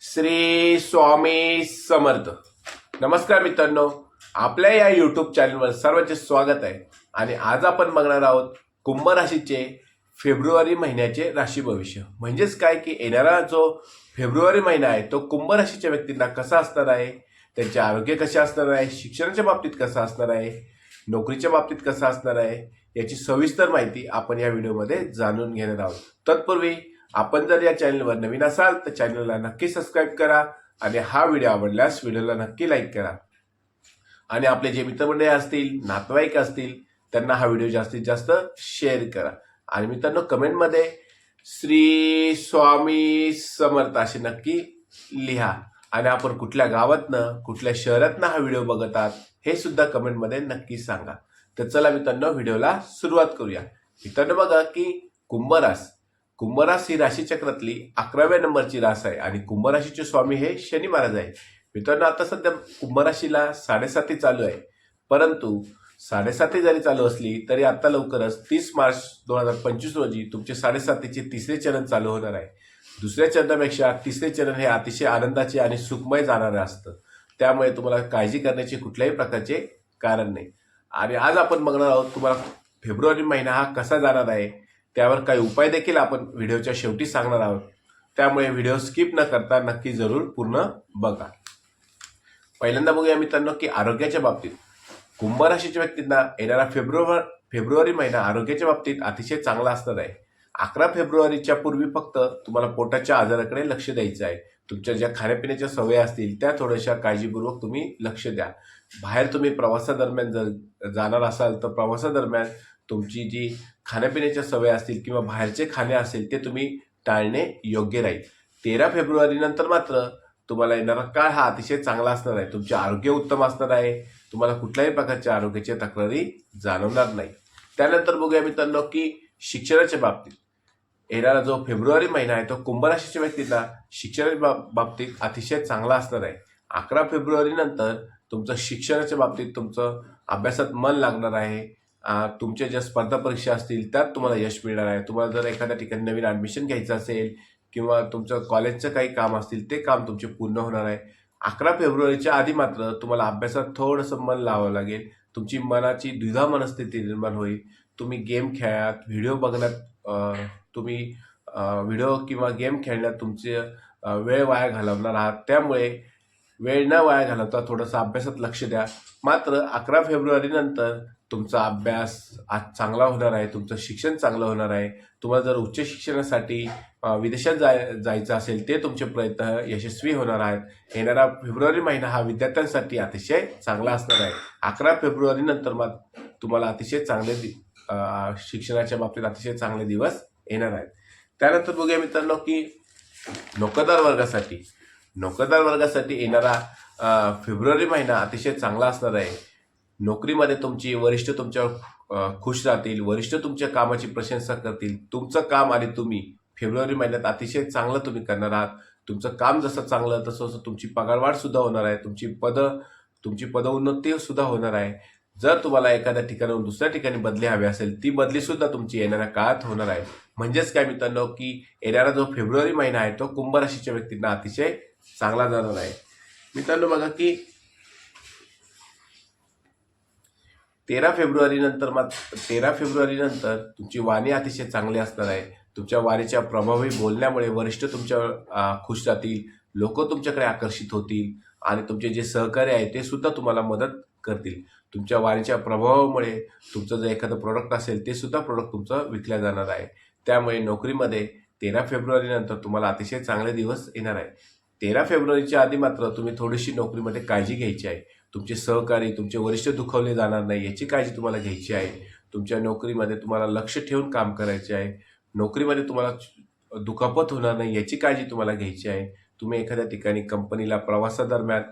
श्री स्वामी समर्थ. नमस्कार मित्रांनो. आपल्या या यूट्यूब चॅनलवर सर्वांचे स्वागत आहे. आणि आज आपण बघणार आहोत कुंभ राशीचे फेब्रुवारी महिन्याचे राशी भविष्य. म्हणजेच काय की येणारा जो फेब्रुवारी महिना आहे तो कुंभ राशीच्या व्यक्तींना कसा असणार आहे? त्यांचे आरोग्य कसे असणार आहे? शिक्षणाच्या बाबतीत कसा असणार आहे? नोकरीच्या बाबतीत कसा असणार आहे? याची सविस्तर माहिती आपण या व्हिडिओमध्ये जाणून घेणार आहोत. तत्पूर्वी आपण जर या चॅनलवर नवीन असाल तर चॅनलला नक्की सबस्क्राईब करा आणि हा व्हिडिओ आवडल्यास व्हिडिओला नक्की लाईक करा. आणि आपले जे मित्रमंडळी असतील नातेवाईक असतील त्यांना हा व्हिडिओ जास्तीत जास्त शेअर करा. आणि मित्रांनो कमेंटमध्ये श्री स्वामी समर्थ असे नक्की लिहा. आणि आपण कुठल्या गावातनं कुठल्या शहरातनं हा व्हिडिओ बघत आहात हे सुद्धा कमेंटमध्ये नक्की सांगा. तर चला मित्रांनो व्हिडिओला सुरुवात करूया. मित्रांनो बघा की कुंभरास कुंभरास ही राशीचक्रातली अकराव्या नंबरची रास आहे आणि कुंभराशीचे स्वामी हे शनी महाराज आहे. मित्रांनो आता सध्या कुंभराशीला साडेसाती चालू आहे. परंतु साडेसाती जरी चालू असली तरी आता लवकरच तीस मार्च दोन हजार पंचवीस रोजी तुमचे साडेसातीचे तिसरे चरण चालू होणार आहे. दुसऱ्या चरणापेक्षा तिसरे चरण हे अतिशय आनंदाचे आणि सुखमय जाणारे असतं. त्यामुळे तुम्हाला काळजी करण्याचे कुठल्याही प्रकारचे कारण नाही. आणि आज आपण बघणार आहोत तुम्हाला फेब्रुवारी महिना हा कसा जाणार आहे त्यावर काही उपाय देखील आपण व्हिडिओच्या शेवटी सांगणार आहोत. त्यामुळे व्हिडिओ स्किप न करता नक्की जरूर पूर्ण बघा. पहिल्यांदा बघूया मित्रांनो की आरोग्याच्या बाबतीत कुंभ राशीच्या व्यक्तींना येणारा फेब्रुवारी फेब्रुवारी महिना आरोग्याच्या बाबतीत अतिशय चांगला असणार आहे. अकरा फेब्रुवारीच्या पूर्वी फक्त तुम्हाला पोटाच्या आजाराकडे लक्ष द्यायचं आहे. तुमच्या ज्या खाण्यापिण्याच्या सवयी असतील त्या थोड्याशा काळजीपूर्वक तुम्ही लक्ष द्या. बाहेर तुम्ही प्रवासादरम्यान जर जाणार असाल तर प्रवासादरम्यान तुमची जी खाण्यापिण्याच्या सवय असतील किंवा बाहेरचे खाणे असेल ते तुम्ही टाळणे योग्य राहील. तेरा फेब्रुवारीनंतर मात्र तुम्हाला येणारा काळ हा अतिशय चांगला असणार आहे. तुमचे आरोग्य उत्तम असणार आहे. तुम्हाला कुठल्याही प्रकारच्या आरोग्याच्या तक्रारी जाणवणार नाही. त्यानंतर बघूया मित्रांनो की शिक्षणाच्या बाबतीत. येणारा जो फेब्रुवारी महिना आहे तो कुंभ राशीच्या व्यक्तींना शिक्षणाच्या बाबतीत अतिशय चांगला असणार आहे. अकरा फेब्रुवारी नंतर तुमचं शिक्षणाच्या बाबतीत तुमचं अभ्यासात मन लागणार आहे. तुमच्या ज्या स्पर्धा परीक्षा असतील त्यात तुम्हाला यश मिळणार आहे. तुम्हाला जर एखाद्या ठिकाणी नवीन ॲडमिशन घ्यायचं असेल किंवा तुमचं कॉलेजचं काही काम असतील ते काम तुमचे पूर्ण होणार आहे. अकरा फेब्रुवारीच्या आधी मात्र तुम्हाला अभ्यासात थोडंसं मन लावावं लागेल. तुमची मनाची द्विधा मनस्थिती निर्माण होईल. तुम्ही गेम खेळात व्हिडिओ बघण्यात तुम्ही व्हिडिओ किंवा गेम खेळण्यात तुमचे वेळ वाया घालवणार आहात. त्यामुळे वेळ न वाया घालवता थोडंसं अभ्यासात लक्ष द्या. मात्र अकरा फेब्रुवारीनंतर तुमचा अभ्यास आज चांगला होणार आहे. तुमचं शिक्षण चांगलं होणार आहे. तुम्हाला जर उच्च शिक्षणासाठी विदेशात जाय जायचं असेल ते तुमचे प्रयत्न यशस्वी होणार आहेत. येणारा फेब्रुवारी महिना हा विद्यार्थ्यांसाठी अतिशय चांगला असणार आहे. अकरा फेब्रुवारीनंतर मात तुम्हाला अतिशय चांगले शिक्षणाच्या बाबतीत अतिशय चांगले दिवस येणार आहेत. त्यानंतर बघूया मित्रांनो की नोकरदार वर्गासाठी नोकरदार वर्गासाठी येणारा फेब्रुवारी महिना अतिशय चांगला असणार आहे. नोकरीमध्ये तुमची वरिष्ठ तुमच्यावर खुश राहतील वरिष्ठ तुमच्या कामाची प्रशंसा करतील. तुमचं काम आणि तुम्ही फेब्रुवारी महिन्यात अतिशय चांगलं तुम्ही करणार आहात. तुमचं काम जसं चांगलं तसं तसं तुमची पगारवाढ सुद्धा होणार आहे. तुमची पद तुमची पदोन्नती सुद्धा होणार आहे. जर तुम्हाला एखाद्या ठिकाणाहून दुसऱ्या ठिकाणी बदली हवी असेल ती बदली सुद्धा तुमची येणाऱ्या काळात होणार आहे. म्हणजेच काय मित्रांनो की येणारा जो फेब्रुवारी महिना आहे तो कुंभ राशीच्या व्यक्तींना अतिशय चांगला जाणार आहे. मित्रांनो बघा की तेरा फेब्रुवारी नंतर मात्र तेरा फेब्रुवारी नंतर तुमची वाणी अतिशय चांगली असणार आहे. तुमच्या वाणीच्या प्रभावी बोलण्यामुळे वरिष्ठ तुमच्या खुश राहतील लोक तुमच्याकडे आकर्षित होतील आणि तुमचे जे सहकारी आहे ते सुद्धा तुम्हाला मदत करतील. तुमच्या वारीच्या प्रभावामुळे तुमचं जर एखादं प्रोडक्ट असेल ते सुद्धा प्रोडक्ट तुमचं विकल्या जाणार आहे. त्यामुळे नोकरीमध्ये तेरा फेब्रुवारीनंतर तुम्हाला अतिशय चांगले दिवस येणार आहे तेरा फेब्रुवारीच्या आधी मात्र तुम्ही थोडीशी नोकरीमध्ये काळजी घ्यायची आहे. तुमचे सहकारी तुमचे वरिष्ठ दुखावले जाणार नाही याची काळजी तुम्हाला घ्यायची आहे. तुमच्या नोकरीमध्ये तुम्हाला लक्ष ठेवून काम करायचे आहे. नोकरीमध्ये तुम्हाला दुखापत होणार नाही याची काळजी तुम्हाला घ्यायची आहे. तुम्ही एखाद्या ठिकाणी कंपनीला प्रवासादरम्यान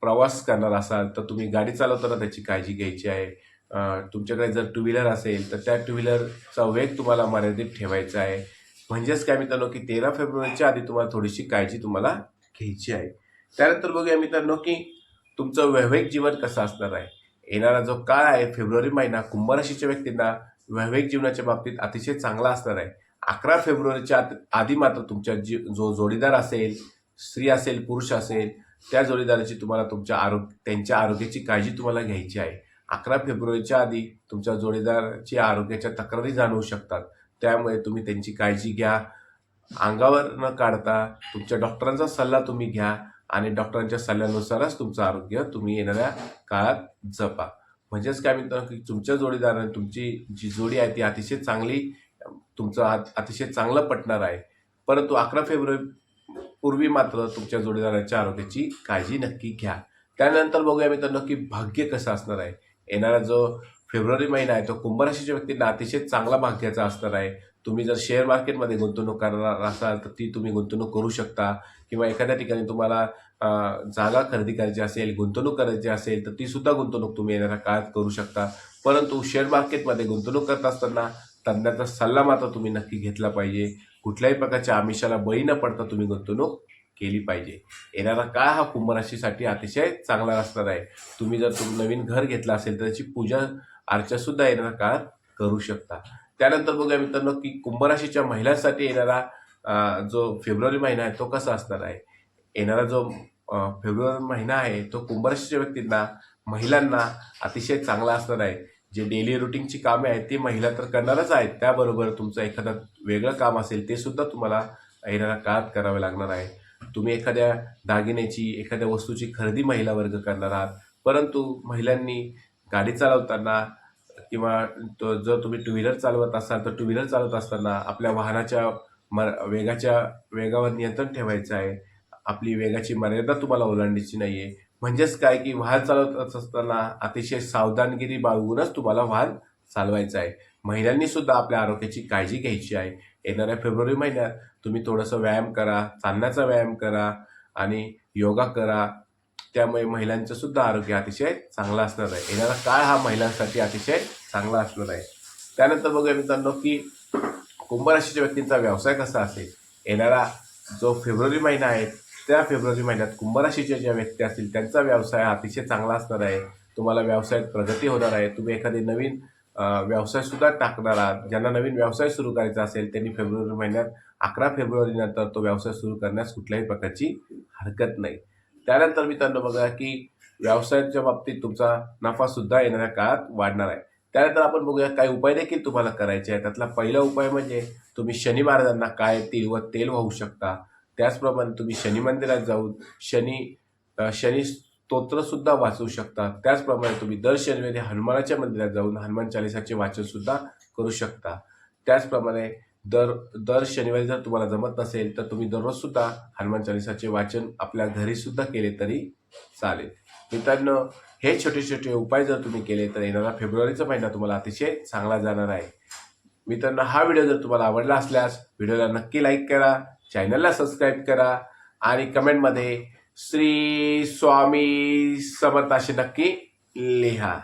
प्रवास करणार असाल तर तुम्ही गाडी चालवताना त्याची काळजी घ्यायची आहे. तुमच्याकडे जर टू व्हीलर असेल तर त्या टू व्हीलरचा वेग तुम्हाला मर्यादित ठेवायचा आहे. म्हणजेच काय मित्रांनो की तेरा फेब्रुवारीच्या आधी तुम्हाला थोडीशी काळजी तुम्हाला घ्यायची आहे. त्यानंतर बघूया मित्रांनो की तुमचं वैवाहिक जीवन कसं असणार आहे. येणारा जो काळ आहे फेब्रुवारी महिना कुंभ राशीच्या व्यक्तींना वैवाहिक जीवनाच्या बाबतीत अतिशय चांगला असणार आहे. अकरा फेब्रुवारीच्या आत- आधी मात्र तुमच्या जी जो जोडीदार असेल स्त्री असेल पुरुष असेल त्या जोडीदाराची तुम्हाला तुमच्या आरोग्य त्यांच्या आरोग्याची काळजी तुम्हाला घ्यायची आहे. अकरा फेब्रुवारीच्या आधी तुमच्या जोडीदाराची आरोग्याच्या तक्रारी जाणवू शकतात. त्यामुळे तुम्ही त्यांची काळजी घ्या. अंगावर न काढता तुमच्या डॉक्टरांचा सल्ला तुम्ही घ्या आणि डॉक्टरांच्या सल्ल्यानुसारच तुमचं आरोग्य तुम्ही येणाऱ्या काळात जपा. म्हणजेच काय म्हणतो की तुमच्या जोडीदाराने तुमची जी जोडी आहे ती अतिशय चांगली तुमचं अतिशय चांगलं पटणार आहे. परंतु अकरा फेब्रुवारी पूर्वी मात्र तुमच्या जोडीदाराच्या आरोग्याची काळजी नक्की घ्या. त्यानंतर बघूया मित्रांनो की भाग्य कसं असणार आहे. येणारा जो फेब्रुवारी महिना आहे तो कुंभराशीच्या व्यक्तींना अतिशय चांगला भाग्याचा असणार आहे. तुम्ही जर शेअर मार्केटमध्ये गुंतवणूक करणार असाल तर ती तुम्ही गुंतवणूक करू शकता. किंवा एखाद्या ठिकाणी तुम्हाला जागा खरेदी करायची असेल गुंतवणूक करायची असेल तर ती सुद्धा गुंतवणूक तुम्ही येणाऱ्या काळात करू शकता. परंतु शेअर मार्केटमध्ये गुंतवणूक करत असताना तज्ञाचा सल्ला मात्र तुम्ही नक्की घेतला पाहिजे. कुठल्याही प्रकारच्या आमिषाला बळी न पडता तुम्ही गुंतवणूक केली पाहिजे. येणारा काळ हा कुंभराशीसाठी अतिशय चांगला असणार आहे. तुम्ही जर तुम नवीन घर घेतलं असेल तर त्याची पूजा अर्चा सुद्धा येणाऱ्या काळात करू शकता. त्यानंतर बघूया मित्रांनो की कुंभराशीच्या महिलांसाठी येणारा जो फेब्रुवारी महिना आहे तो कसा असणार आहे? येणारा जो फेब्रुवारी महिना आहे तो कुंभराशीच्या व्यक्तींना महिलांना अतिशय चांगला असणार आहे. जे डेली रुटीनची कामे आहेत ती महिला तर करणारच आहेत. त्याबरोबर तुमचं एखादं वेगळं काम असेल ते सुद्धा तुम्हाला येणाऱ्या काळात करावे लागणार आहे. तुम्ही एखाद्या दागिन्याची एखाद्या वस्तूची खरेदी महिला वर्ग करणार आहात. परंतु महिलांनी गाडी चालवताना किंवा तो जर तुम्ही टू व्हीलर चालवत असाल तर टू व्हीलर चालवत असताना आपल्या वाहनाच्या मर वेगाच्या वेगावर नियंत्रण ठेवायचं आहे. आपली वेगाची मर्यादा तुम्हाला ओलांडायची नाही आहे म्हणजेच काय की वाहन चालवत असताना अतिशय सावधानगिरी बाळगूनच तुम्हाला वाहन चालवायचं आहे. महिलांनी सुद्धा आपल्या आरोग्याची काळजी घ्यायची आहे. येणाऱ्या फेब्रुवारी महिन्यात तुम्ही थोडंसं व्यायाम करा चालण्याचा व्यायाम करा आणि योगा करा. त्यामुळे महिलांचं सुद्धा आरोग्य अतिशय चांगलं असणार आहे. येणारा काळ हा महिलांसाठी अतिशय चांगला असणार आहे. त्यानंतर बघूया मित्रांनो की कुंभ राशीच्या व्यक्तींचा व्यवसाय कसा असेल? येणारा जो फेब्रुवारी महिना आहे त्या फेब्रुवारी महिन्यात कुंभ राशीच्या ज्या व्यक्ती असतील त्यांचा व्यवसाय हा अतिशय चांगला असणार आहे. तुम्हाला व्यवसायात प्रगती होणार आहे. तुम्ही एखादी नवीन व्यवसायसुद्धा व्यवसाय सुद्धा टाकणार आहात. ज्यांना नवीन व्यवसाय सुरू करायचा असेल त्यांनी फेब्रुवारी महिन्यात अकरा फेब्रुवारी नंतर तो व्यवसाय सुरू करण्यास कुठल्याही प्रकारची हरकत नाही. त्यानंतर मित्रांनो बघा की व्यवसायाच्या बाबतीत तुमचा नफा सुद्धा येणाऱ्या काळात वाढणार आहे. त्यानंतर आपण बघूया काही उपाय देखील तुम्हाला करायचे आहे त्यातला पहिला उपाय म्हणजे तुम्ही शनी महाराजांना काय तिळ व तेल वाहू शकता. त्याचप्रमाणे तुम्ही शनी मंदिरात जाऊन शनी शनी स्तोत्रसुद्धा वाचू शकता. त्याचप्रमाणे तुम्ही दर शनिवारी हनुमानाच्या मंदिरात जाऊन हनुमान चालिसाचे वाचनसुद्धा करू शकता. त्याचप्रमाणे दर दर शनिवारी जर तुम्हाला जमत नसेल तर तुम्ही दररोजसुद्धा हनुमान चालिसाचे वाचन आपल्या घरीसुद्धा केले तरी चालेल. मित्रांनो हे छोटे छोटे उपाय जर तुम्ही केले तर येणारा फेब्रुवारीचा महिना तुम्हाला अतिशय चांगला जाणार आहे. मित्रांनो हा व्हिडिओ जर तुम्हाला आवडला असल्यास व्हिडिओला नक्की लाईक करा. चॅनलला सबस्क्राईब करा आणि कमेंटमध्ये श्री स्वामी समर्थ असे नक्की लिहा.